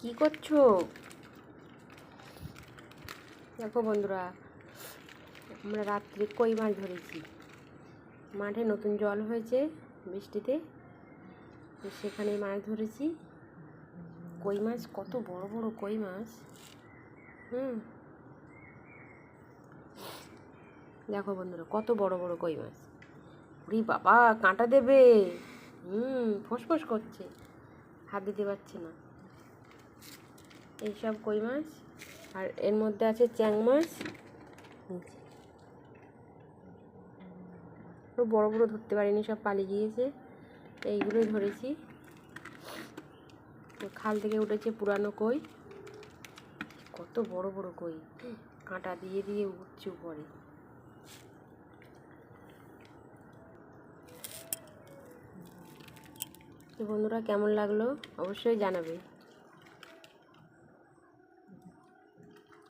কি করছ? দেখো বন্ধুরা, আমরা রাত্রে কই মাছ ধরেছি? মাঠে নতুন জল হয়েছে বৃষ্টিতে সেখানে মাছ ধরেছি। কই মাছ? কত বড় বড় কই মাছ। হুম। দেখো বন্ধুরা, কত বড় বড় কই মাছ। উরি বাবা, কাঁটা দেবে। হুম ফোসফোস করছে। হাত দিতে পারছে না। এইসব কই মাছ? আর এর মধ্যে আছে চ্যাং মাছ। বড় বড় ধরতে পারিনি, সব পালিয়ে গিয়েছে। এইগুলোই ধরেছি। খাল থেকে উঠেছে পুরানো কই। কত বড় বড় কই। কাঁটা দিয়ে দিয়ে উঠছে উপরে তো বন্ধুরা, কেমন লাগল? অবশ্যই জানাবে।